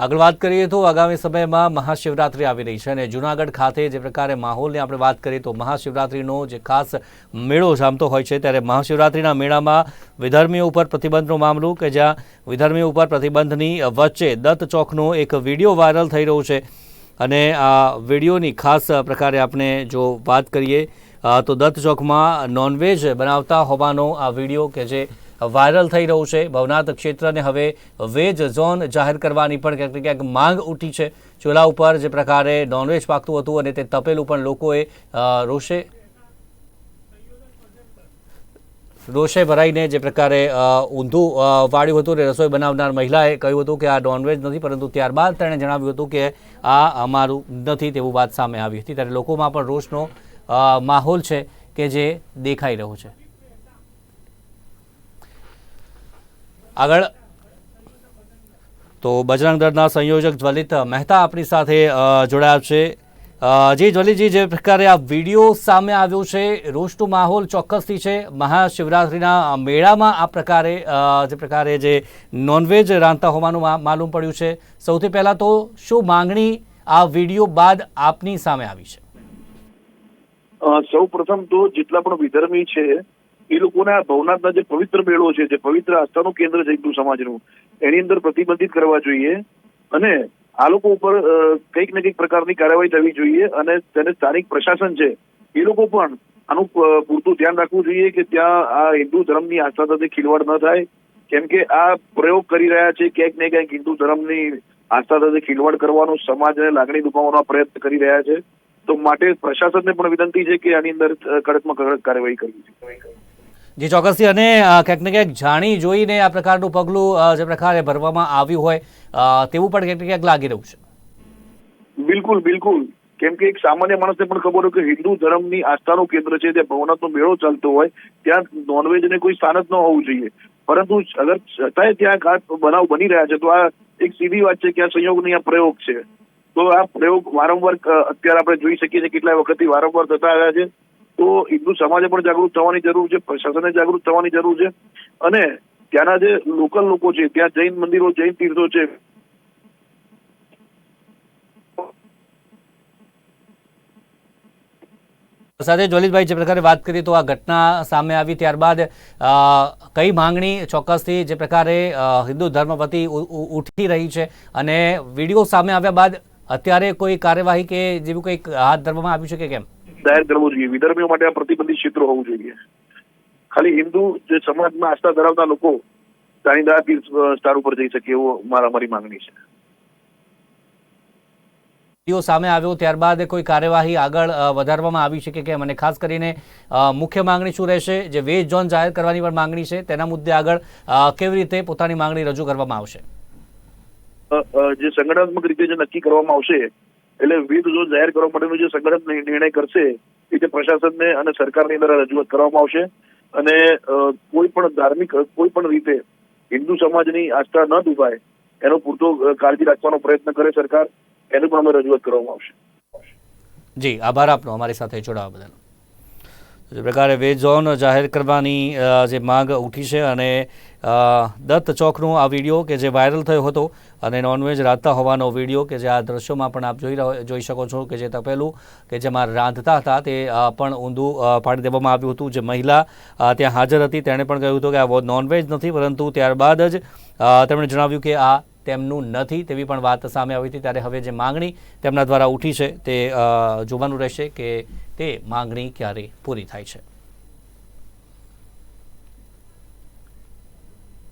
આગળ વાત કરીએ તો આગામી સમયમાં મહાશિવરાત્રિ આવી રહી છે અને જૂનાગઢ ખાતે જે પ્રકારે માહોલની આપણે વાત કરીએ તો મહાશિવરાત્રિનો જે ખાસ મેળો જામતો હોય છે, ત્યારે મહાશિવરાત્રિના મેળામાં વિધર્મીઓ ઉપર પ્રતિબંધનો મામલો કે જ્યાં વિધર્મીઓ ઉપર પ્રતિબંધની વચ્ચે દત્ત ચોકનો એક વીડિયો વાયરલ થઈ રહ્યો છે. અને આ વિડીયોની ખાસ પ્રકારે આપણે જો વાત કરીએ તો દત્ત ચોકમાં નોનવેજ બનાવતા હોવાનો આ વીડિયો કે જે વાયરલ થઈ રહ્યું છે. ભવનાથ ક્ષેત્રને હવે વેજ ઝોન જાહેર કરવાની પણ ક્યાંક ક્યાંક માંગ ઉઠી છે. ચૂલા ઉપર જે પ્રકારે નોનવેજ પાકતું હતું અને તે તપેલું પણ લોકોએ રોષે રોષે ભરાઈને જે પ્રકારે ઊંધું વાળ્યું હતું અને રસોઈ બનાવનાર મહિલાએ કહ્યું હતું કે આ નોનવેજ નથી, પરંતુ ત્યારબાદ તેણે જણાવ્યું હતું કે આ અમારું નથી તેવું વાત સામે આવી હતી. ત્યારે લોકોમાં પણ રોષનો માહોલ છે કે જે દેખાઈ રહ્યો છે. આગળ. તો બજરંગ દળના સંયોજક જ્વલિત મહેતા આપણી સાથે જોડાયા છે. જી જ્વલિતજી, જે પ્રકારે આ વીડિયો સામે આવ્યો છે, રોષનો માહોલ ચોક્કસથી છે. મહાશિવરાત્રિના મેળામાં આ પ્રકારે જે પ્રકારે જે નોનવેજ રાંધતા હોવાનું માલુમ પડ્યું છે. સૌથી પહેલાં તો શું માંગણી આ વીડિયો બાદ આપની સામે આવી છે? સૌ પ્રથમ તો જેટલા પણ વિધર્મી છે એ લોકોના ભવનાથના જે પવિત્ર મેળો છે, જે પવિત્ર આસ્થાનું કેન્દ્ર છે હિન્દુ સમાજનું, એની અંદર પ્રતિબંધિત કરવા જોઈએ અને આ લોકો ઉપર કંઈક ને કંઈક પ્રકારની કાર્યવાહી થવી જોઈએ અને તેને સ્થાનિક પ્રશાસન છે, એ લોકો પણ આનું પૂરતું ધ્યાન રાખવું જોઈએ કે ત્યાં આ હિન્દુ ધર્મની આસ્થા સાથે ખીલવાડ ન થાય. કેમ કે આ પ્રયોગ કરી રહ્યા છે ક્યાંક ને ક્યાંક હિન્દુ ધર્મની આસ્થા સાથે ખીલવાડ કરવાનો, સમાજને લાગણી દુભાવવાનો પ્રયત્ન કરી રહ્યા છે. તો માટે પ્રશાસનને પણ વિનંતી છે કે આની અંદર કડકમાં કડક કાર્યવાહી કરવી જોઈએ. જી ચોક્કસથી અને ક્યાંક ને ક્યાંક જાણી જોઈને આ પ્રકારનું પગલું જે પ્રકારે ભરવામાં આવ્યું હોય તેવું પણ ક્યાંક ને ક્યાંક લાગી રહ્યું છે. બિલકુલ બિલકુલ. કેમ કે એક સામાન્ય માણસને પણ ખબર હોય કે હિન્દુ ધર્મની આસ્થાનું કેન્દ્ર છે, ત્યાં ભવનાથનો મેળો ચાલતો હોય, ત્યાં નોનવેજને કોઈ સ્થાન જ ન હોવું જોઈએ. પરંતુ અગર છતાંય ત્યાં ઘાટ બનાવ બની રહ્યા છે, તો આ એક સીધી વાત છે કે આ સંયોગની આ પ્રયોગ છે. તો આ પ્રયોગ વારંવાર અત્યારે આપણે જોઈ શકીએ છીએ કેટલા વખતથી વારંવાર થતા આવ્યા છે. તો હિન્દુ સમાજે પણ જાગૃત થવાની જરૂર છે, પ્રશાસને જાગૃત થવાની જરૂર છે. અને ત્યાંના જે લોકલ લોકો છે, ત્યાં જૈન મંદિરો, જૈન તીર્થો છે. સાથે જ્વલિતભાઈ જે પ્રકારે વાત કરીએ તો આ ઘટના સામે આવી ત્યારબાદ કઈ માંગણી ચોક્કસથી જે પ્રકારે હિન્દુ ધર્મ ઉ- ઉઠી રહી છે? અને વીડિયો સામે આવ્યા બાદ અત્યારે કોઈ કાર્યવાહી કે જેવું કંઈક હાથ ધરવામાં આવ્યું છે કે કેમ? દાયર કરવું જોઈએ. વિધર્મીઓ માટે આ પ્રતિબંધિત ક્ષેત્ર હોવું જોઈએ. ખાલી હિન્દુ જે સમાજમાં આસ્થા ધરાવતા લોકો જાણીદાર તીર્થ સ્થળ ઉપર જઈ શકે એવો મારા મારી માંગણી છે. સામે આવ્યો ત્યારબાદ કોઈ કાર્યવાહી આગળ વધારવામાં આવી છે કે કેમ? અને ખાસ કરીને મુખ્ય માંગણી શું રહેશે? જે વેજ ઝોન જાહેર કરવાની પણ માંગણી છે. તેના મુદ્દે આગળ કેવી રીતે પોતાની માંગણી રજૂ કરવામાં આવશે? જે સંગઠનાત્મક રીતે જે નક્કી કરવામાં આવશે એટલે વિવિધ જો જાહેર કરવા માટેનો જે સંગઠન નિર્ણય કરશે, એ રીતે પ્રશાસનને અને સરકારની અંદર રજૂઆત કરવામાં આવશે. અને કોઈ પણ ધાર્મિક, કોઈ પણ રીતે હિન્દુ સમાજની આસ્થા ન દુભાય, એનો પૂરતો કાળજી રાખવાનો પ્રયત્ન કરે સરકાર, એનું પણ અમે રજૂઆત કરવામાં આવશે. જી, આભાર આપનો અમારી સાથે જોડાવા બદલ. જે પ્રકારે વેજ ઝોન જાહેર કરવાની જે માંગ ઉઠી છે અને દત્ત ચોકનો આ વીડિયો કે જે વાયરલ થયો હતો અને નોનવેજ રાંધતા હોવાનો વીડિયો કે જે આ દ્રશ્યોમાં પણ આપ જોઈ જોઈ શકો છો કે જે તપેલું કે જેમાં રાંધતા હતા તે પણ ઊંધું પાડી દેવામાં આવ્યું હતું. જે મહિલા ત્યાં હાજર હતી. તેણે પણ કહ્યું હતું કે આ નોનવેજ નથી, પરંતુ ત્યારબાદ જ તેમણે જણાવ્યું કે આ તેમનું નથી તેવી પણ વાત સામે આવી હતી. ત્યારે હવે જે માંગણી તેમના દ્વારા ઉઠી છે તે જોવાનું રહેશે કે તે માંગણી ક્યારે પૂરી થાય છે?